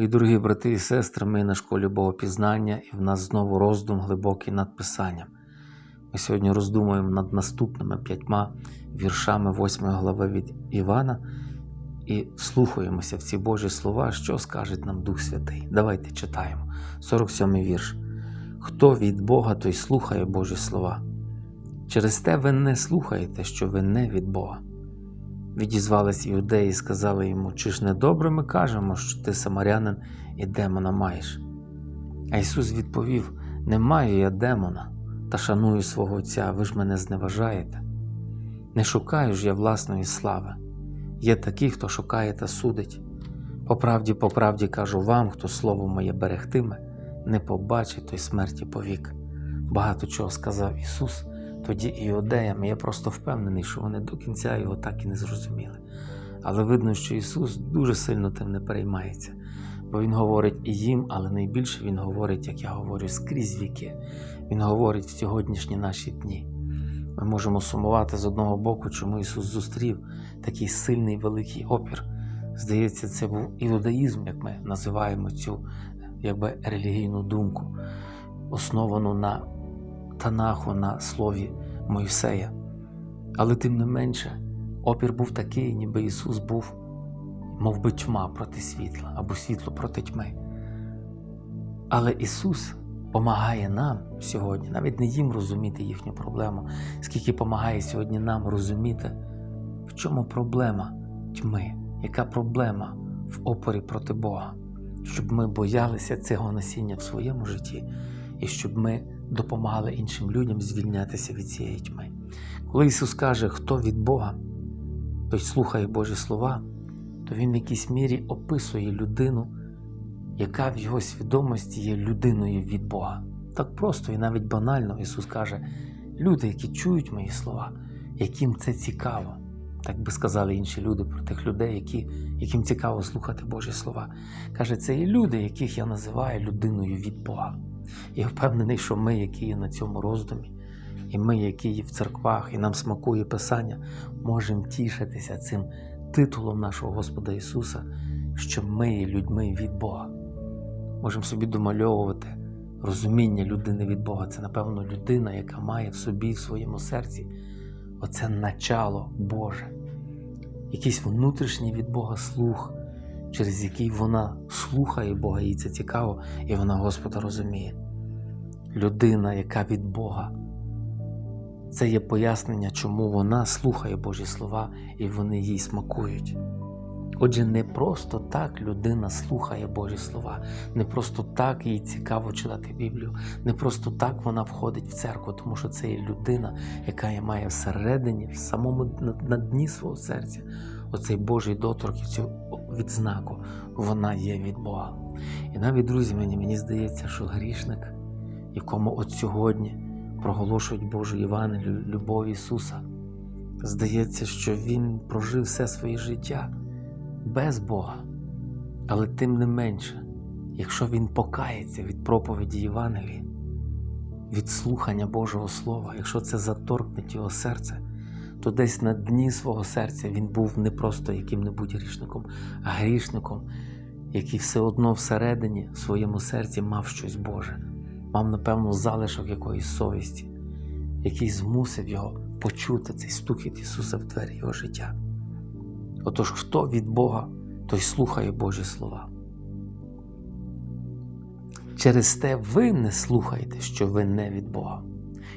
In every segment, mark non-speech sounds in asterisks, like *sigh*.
Мої дорогі брати і сестри, ми на школі Богопізнання і в нас знову роздум глибокий над Писанням. Ми сьогодні роздумуємо над наступними п'ятьма віршами 8 глави від Івана і вслухаємося в ці Божі слова, що скаже нам Дух Святий. Давайте читаємо. 47 вірш. Хто від Бога, той слухає Божі слова. Через те ви не слухаєте, що ви не від Бога. Відізвались іудеї і сказали йому, чи ж не добре ми кажемо, що ти самарянин і демона маєш. А Ісус відповів: Не маю я демона, та шаную свого Отця, ви ж мене зневажаєте. Не шукаю ж я власної слави. Є такі, хто шукає та судить. По правді, по правді кажу вам, хто слово моє берегтиме, не побачить той смерті повік. Багато чого сказав Ісус тоді іудеям, я просто впевнений, що вони до кінця його так і не зрозуміли. Але видно, що Ісус дуже сильно тим не переймається, бо Він говорить і їм, але найбільше Він говорить, як я говорю, скрізь віки. Він говорить в сьогоднішні наші дні. Ми можемо сумувати з одного боку, чому Ісус зустрів такий сильний великий опір. Здається, це був іудаїзм, як ми називаємо цю якби релігійну думку, основану на Танаху, на слові Мойсея. Але тим не менше, опір був такий, ніби Ісус був, мов би тьма проти світла або світло проти тьми. Але Ісус помагає нам сьогодні, навіть не їм розуміти їхню проблему, скільки помагає сьогодні нам розуміти, в чому проблема тьми, яка проблема в опорі проти Бога, щоб ми боялися цього насіння в своєму житті і щоб ми допомагали іншим людям звільнятися від цієї тьми. Коли Ісус каже, хто від Бога, той слухає Божі слова, то Він в якійсь мірі описує людину, яка в його свідомості є людиною від Бога. Так просто і навіть банально Ісус каже: люди, які чують мої слова, яким це цікаво. Так би сказали інші люди про тих людей, які, яким цікаво слухати Божі слова. Каже, це і люди, яких я називаю людиною від Бога. Я впевнений, що ми, які є на цьому роздумі, і ми, які є в церквах, і нам смакує Писання, можемо тішитися цим титулом нашого Господа Ісуса, що ми є людьми від Бога. Можемо собі домальовувати розуміння людини від Бога. Це, напевно, людина, яка має в собі, в своєму серці, оце начало Боже, якийсь внутрішній від Бога слух, через який вона слухає Бога, їй це цікаво, і вона Господа розуміє. Людина, яка від Бога. Це є пояснення, чому вона слухає Божі слова і вони їй смакують. Отже, не просто так людина слухає Божі слова, не просто так їй цікаво читати Біблію, не просто так вона входить в церкву, тому що це є людина, яка має всередині, в самому на, дні свого серця, оцей Божий доторк і цю відзнаку, вона є від Бога. І навіть, друзі, мені, мені здається, що грішник, якому от сьогодні проголошують Божу Євангелію, любов Ісуса, здається, що Він прожив все своє життя без Бога. Але тим не менше, якщо він покається від проповіді Євангелії, від слухання Божого Слова, якщо це заторкне його серце, то десь на дні свого серця він був не просто яким-небудь грішником, а грішником, який все одно всередині в своєму серці мав щось Боже, мав, напевно, залишок якоїсь совісті, який змусив його почути цей стукіт Ісуса в двері його життя. Отож, хто від Бога, той слухає Божі слова. Через те ви не слухаєте, що ви не від Бога.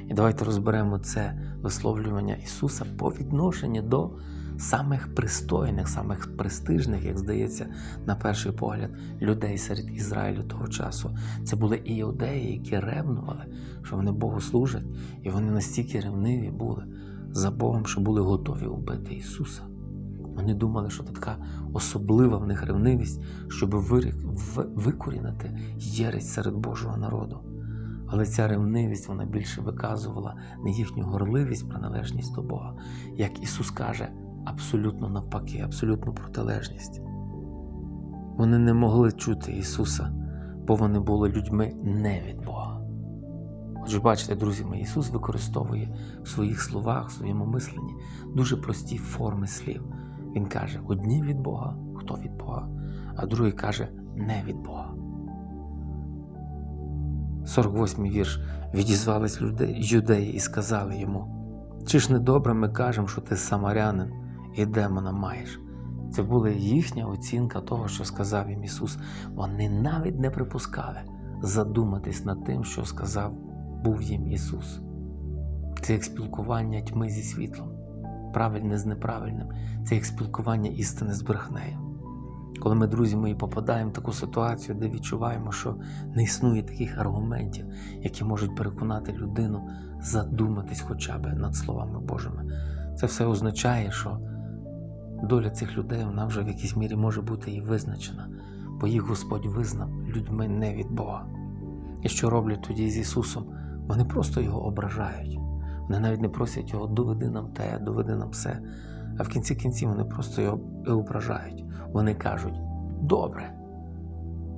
І давайте розберемо це висловлювання Ісуса по відношенню до самих пристойних, самих престижних, як здається, на перший погляд, людей серед Ізраїлю того часу. Це були іудеї, які ревнували, що вони Богу служать, і вони настільки ревниві були за Богом, що були готові вбити Ісуса. Вони думали, що це така особлива в них ревнивість, щоб викорінити єресь серед Божого народу. Але ця ревнивість вона більше виказувала не їхню горливість, приналежність до Бога, як Ісус каже, абсолютно навпаки, абсолютну протилежність. Вони не могли чути Ісуса, бо вони були людьми не від Бога. Отже, бачите, друзі мої, Ісус використовує в своїх словах, в своєму мисленні дуже прості форми слів. Він каже: одні від Бога, хто від Бога, а другий каже, не від Бога. 48 вірш. Відізвались юдеї і сказали йому: Чи ж не добре ми кажемо, що ти самарянин і демона маєш? Це була їхня оцінка того, що сказав їм Ісус. Вони навіть не припускали задуматись над тим, що сказав був їм Ісус. Це як спілкування тьми зі світлом, правильне з неправильним, це як спілкування істини з брехнею. Коли ми, друзі мої, попадаємо в таку ситуацію, де відчуваємо, що не існує таких аргументів, які можуть переконати людину задуматись хоча б над словами Божими, це все означає, що доля цих людей вона вже в якійсь мірі може бути і визначена, бо їх Господь визнав людьми не від Бога. І що роблять тоді з Ісусом? Вони просто його ображають. Вони навіть не просять його доведи нам те, доведи нам все. А в кінці кінців вони просто його і ображають. Вони кажуть: добре,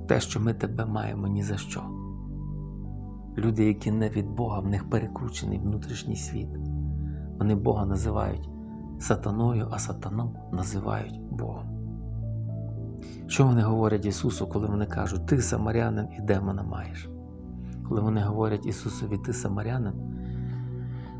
те, що ми тебе маємо ні за що. Люди, які не від Бога, в них перекручений внутрішній світ. Вони Бога називають сатаною, а сатану називають Богом. Що вони говорять Ісусу, коли вони кажуть, ти самарянин і демона маєш? Коли вони говорять Ісусові, ти самарянин,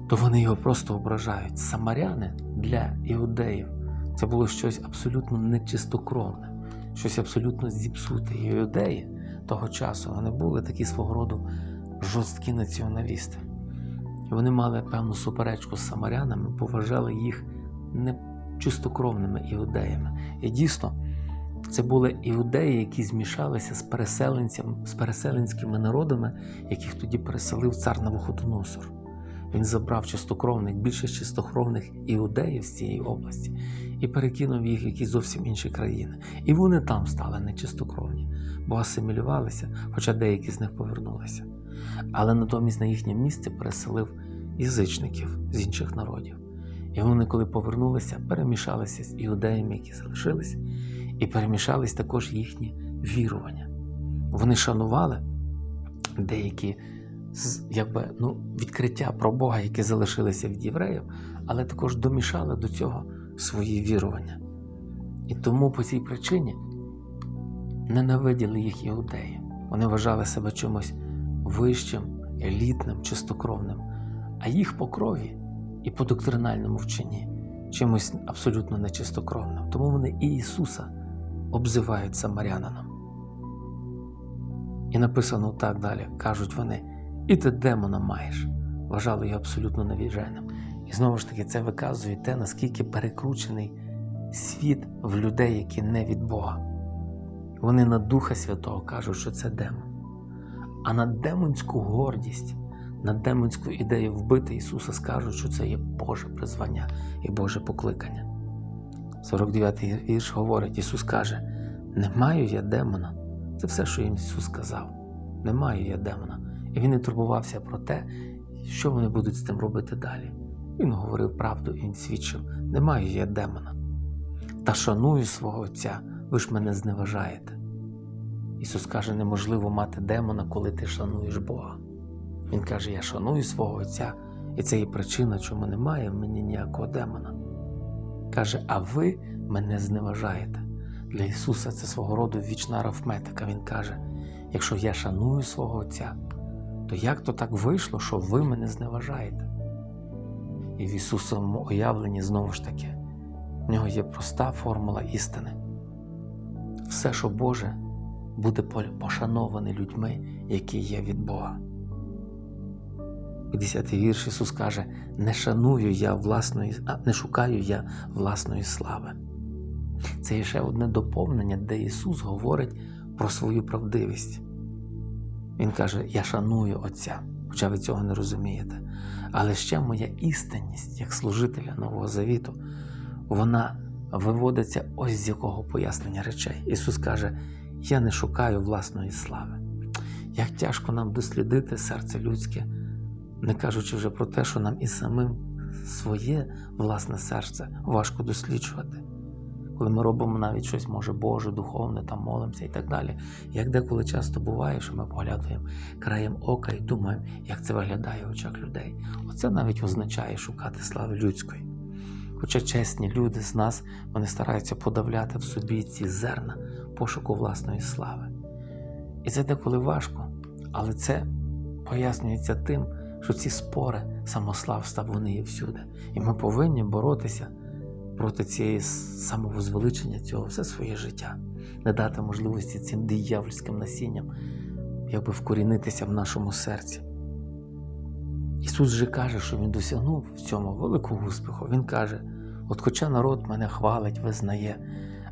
то вони його просто ображають. Самаряни для іудеїв це було щось абсолютно нечистокровне, щось абсолютно зіпсуте. І іудеї того часу вони були такі свого роду жорсткі націоналісти. І вони мали певну суперечку з самарянами, поважали їх нечистокровними іудеями. І дійсно, це були іудеї, які змішалися з переселенцями, з переселенськими народами, яких тоді переселив цар Навуходоносор. Він забрав чистокровних, більше чистокровних іудеїв з цієї області і перекинув їх в якісь зовсім інші країни. І вони там стали нечистокровні, бо асимілювалися, хоча деякі з них повернулися. Але натомість на їхнє місце переселив язичників з інших народів. І вони, коли повернулися, перемішалися з іудеями, які залишились, і перемішались також їхні вірування. Вони шанували деякі якби, ну, відкриття про Бога, які залишилися від євреїв, але також домішали до цього свої вірування. І тому по цій причині ненавиділи їх іудеї. Вони вважали себе чимось вищим, елітним, чистокровним, а їх по крові і по доктринальному вченні чимось абсолютно нечистокровним. Тому вони і Ісуса обзивають самарянином. І написано так далі: кажуть вони, і ти демона маєш. Вважали його абсолютно навіженим. І знову ж таки, це виказує те, наскільки перекручений світ в людей, які не від Бога. Вони на Духа Святого кажуть, що це демон. А на демонську гордість, на демонську ідею вбити Ісуса скажуть, що це є Боже призвання і Боже покликання. 49-й вірш говорить: Ісус каже: Не маю я демона. Це все, що їм Ісус сказав. Не маю я демона. І він не турбувався про те, що вони будуть з тим робити далі. Він говорив правду і він свідчив: Не маю я демона. Та шаную свого Отця, ви ж мене зневажаєте. Ісус каже, неможливо мати демона, коли ти шануєш Бога. Він каже: Я шаную свого Отця, і це є причина, чому немає в мені ніякого демона. Каже, а ви мене зневажаєте. Для Ісуса це свого роду вічна арифметика. Він каже: якщо я шаную свого Отця, то як то так вийшло, що ви мене зневажаєте? І в Ісусовому уявленні знову ж таки, в нього є проста формула істини. Все, що Боже, буде пошановане людьми, які є від Бога. 50-й вірш Ісус каже: не шаную я власної, не шукаю я власної слави. Це є ще одне доповнення, де Ісус говорить про свою правдивість. Він каже: Я шаную Отця, хоча ви цього не розумієте. Але ще моя істинність як служителя Нового Завіту, вона виводиться ось з якого пояснення речей. Ісус каже: Я не шукаю власної слави. Як тяжко нам дослідити серце людське, не кажучи вже про те, що нам і самим своє власне серце важко досліджувати. Коли ми робимо навіть щось, може, Боже, духовне, там молимося і так далі. Як деколи часто буває, що ми поглядуємо краєм ока і думаємо, як це виглядає в очах людей. Оце навіть означає шукати слави людської. Хоча чесні люди з нас вони стараються подавляти в собі ці зерна пошуку власної слави. І це деколи важко, але це пояснюється тим, що ці спори самославства вони є всюди. І ми повинні боротися проти цієї самовозвеличення цього все своє життя, не дати можливості цим диявольським насінням якби вкорінитися в нашому серці. Ісус же каже, що Він досягнув в цьому великого успіху. Він каже: от хоча народ мене хвалить, визнає,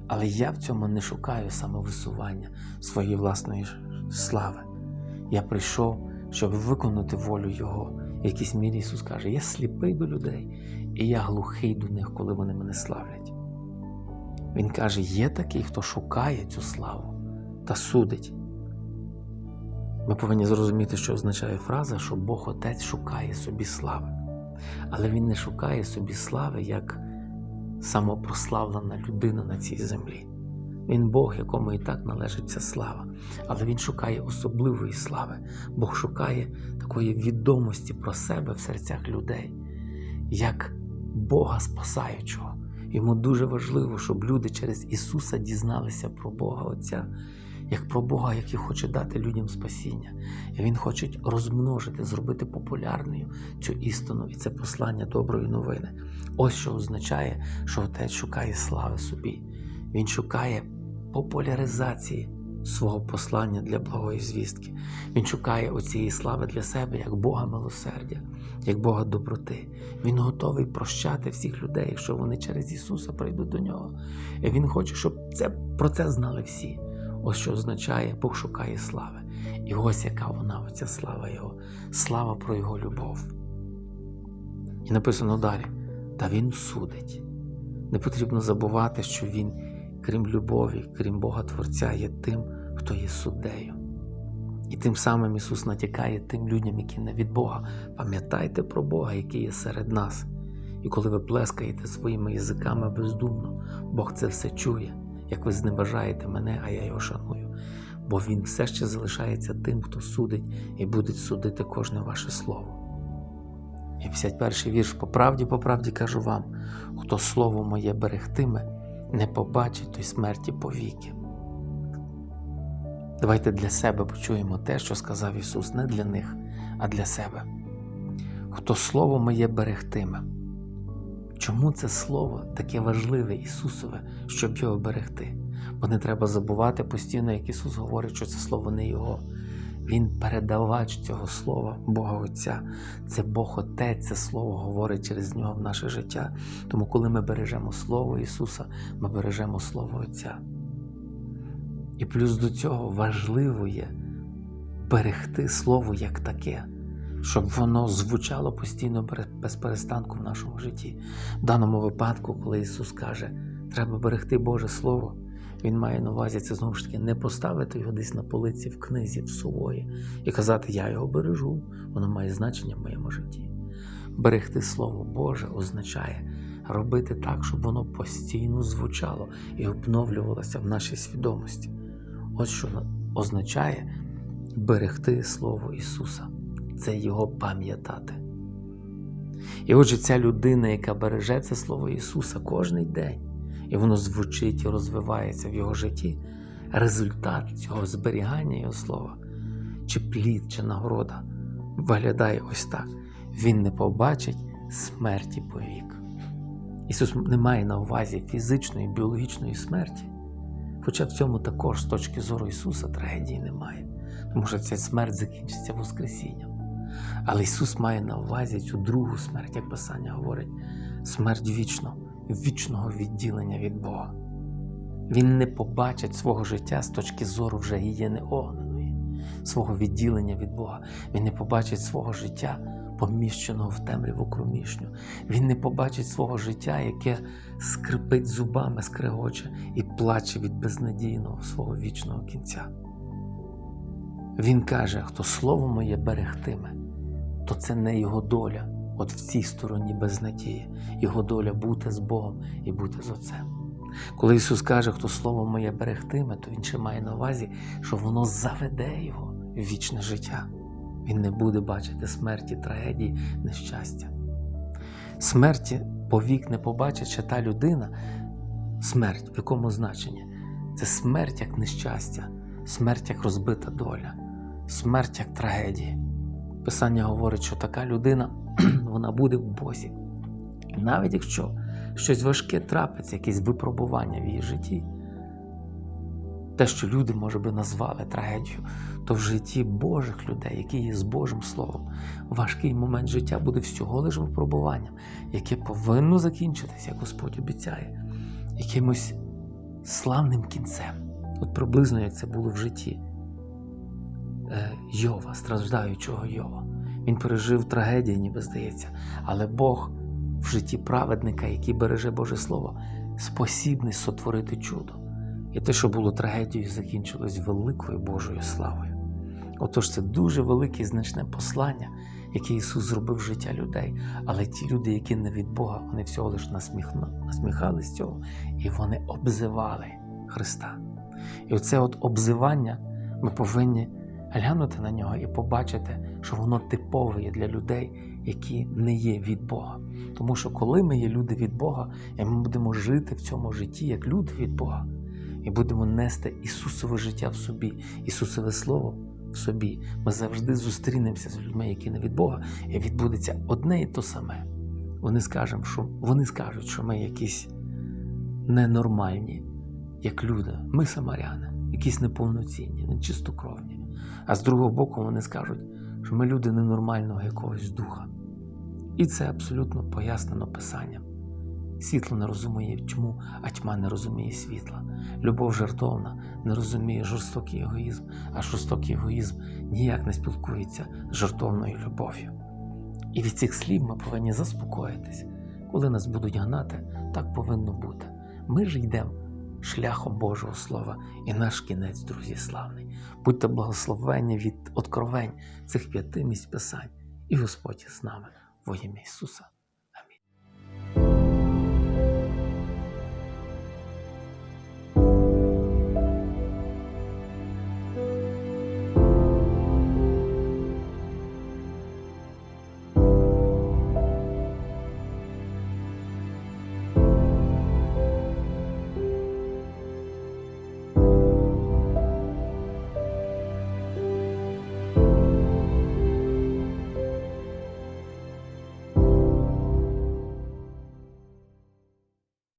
але я в цьому не шукаю самовисування своєї власної слави. Я прийшов, щоб виконати волю Його. В якійсь мірі Ісус каже, я сліпий до людей, і я глухий до них, коли вони мене славлять. Він каже, є такий, хто шукає цю славу та судить. Ми повинні зрозуміти, що означає фраза, що Бог Отець шукає собі слави. Але Він не шукає собі слави як самопрославлена людина на цій землі. Він Бог, якому і так належить ця слава. Але Він шукає особливої слави. Бог шукає такої відомості про себе в серцях людей, як Бога спасаючого. Йому дуже важливо, щоб люди через Ісуса дізналися про Бога Отця, як про Бога, який хоче дати людям спасіння. І Він хоче розмножити, зробити популярною цю істину і це послання доброї новини. Ось що означає, що Отець шукає слави собі. Він шукає популяризації свого послання для благої звістки. Він шукає оцієї слави для себе як Бога милосердя, як Бога доброти. Він готовий прощати всіх людей, якщо вони через Ісуса прийдуть до нього. І Він хоче, щоб це, про це знали всі. Ось що означає, Бог шукає слави. І ось яка вона, оця слава Його, слава про Його любов. І написано далі: та Він судить. Не потрібно забувати, що Він, крім любові, крім Бога Творця, є тим, хто є суддею. І тим самим Ісус натякає тим людям, які не від Бога. Пам'ятайте про Бога, який є серед нас. І коли ви плескаєте своїми язиками бездумно, Бог це все чує, як ви зневажаєте мене, а я його шаную. Бо Він все ще залишається тим, хто судить і буде судити кожне ваше слово. І 51 вірш по правді, по правді кажу вам, хто слово моє берегтиме, не побачить той смерті повіки. Давайте для себе почуємо те, що сказав Ісус, не для них, а для себе. Хто Слово моє берегтиме. Чому це слово таке важливе Ісусове, щоб його берегти? Бо не треба забувати постійно, як Ісус говорить, що це слово не Його. Він передавач цього слова, Бога Отця. Це Бог Отець, це Слово говорить через нього в наше життя. Тому, коли ми бережемо Слово Ісуса, ми бережемо Слово Отця. І плюс до цього важливо є берегти Слово як таке, щоб воно звучало постійно без перестанку в нашому житті. В даному випадку, коли Ісус каже, треба берегти Боже Слово, Він має на увазі це знову ж таки не поставити його десь на полиці в книзі, в сувої і казати, я його бережу, воно має значення в моєму житті. Берегти Слово Боже означає робити так, щоб воно постійно звучало і обновлювалося в нашій свідомості. Ось що означає берегти Слово Ісуса, це Його пам'ятати. І отже, ця людина, яка береже це Слово Ісуса кожний день, і воно звучить і розвивається в його житті, результат цього зберігання Його слова, чи плід, чи нагорода. Виглядає ось так: Він не побачить смерті повік. Ісус не має на увазі фізичної, біологічної смерті. Хоча в цьому також з точки зору Ісуса трагедії немає, тому що ця смерть закінчиться Воскресінням. Але Ісус має на увазі цю другу смерть, як Писання говорить, смерть вічно, вічного відділення від Бога. Він не побачить свого життя з точки зору вже гієни огненої, свого відділення від Бога. Він не побачить свого життя, поміщеного в темряву кромішню. Він не побачить свого життя, яке скрипить зубами, скрегоче і плаче від безнадійного свого вічного кінця. Він каже, хто слово моє берегтиме, то це не його доля, от в цій стороні безнадії, його доля бути з Богом і бути з Отцем. Коли Ісус каже, хто слово моє берегтиме, то Він ще має на увазі, що воно заведе його в вічне життя. Він не буде бачити смерті, трагедії, нещастя. Смерті повік не побачить ще та людина, смерть в якому значенні? Це смерть як нещастя, смерть як розбита доля, смерть як трагедія. Писання говорить, що така людина *clears throat* вона буде в Бозі. Навіть якщо щось важке трапиться, якесь випробування в її житті, те, що люди, може би, назвали трагедією, то в житті Божих людей, які є з Божим Словом, важкий момент життя буде всього лише випробуванням, яке повинно закінчитися, як Господь обіцяє, якимось славним кінцем. От приблизно як це було в житті Йова, страждаючого Йова. Він пережив трагедію, ніби здається, але Бог в житті праведника, який береже Боже Слово, спосібний сотворити чудо. І те, що було трагедією, закінчилось великою Божою славою. Отож, це дуже велике і значне послання, яке Ісус зробив в життя людей. Але ті люди, які не від Бога, вони всього лиш насміхались цього, і вони обзивали Христа. І оце от обзивання ми повинні глянути на нього і побачити, що воно типове є для людей, які не є від Бога. Тому що коли ми є люди від Бога, і ми будемо жити в цьому житті як люди від Бога, і будемо нести Ісусове життя в собі, Ісусове Слово в собі, ми завжди зустрінемося з людьми, які не від Бога, і відбудеться одне і то саме. Вони скажуть, що, вони скажуть, що ми якісь ненормальні, як люди, ми самаряни, якісь неповноцінні, нечистокровні. А з другого боку, вони скажуть, що ми люди ненормального якогось духа. І це абсолютно пояснено Писанням. Світло не розуміє чому, а тьма не розуміє світла. Любов жертовна не розуміє жорстокий егоїзм, а жорстокий егоїзм ніяк не спілкується з жертовною любов'ю. І від цих слів ми повинні заспокоїтись. Коли нас будуть гнати, так повинно бути. Ми ж йдемо шляхом Божого Слова, і наш кінець, друзі, славний. Будьте благословені від откровень цих п'яти місць Писань, і Господь з нами во ім'я Ісуса.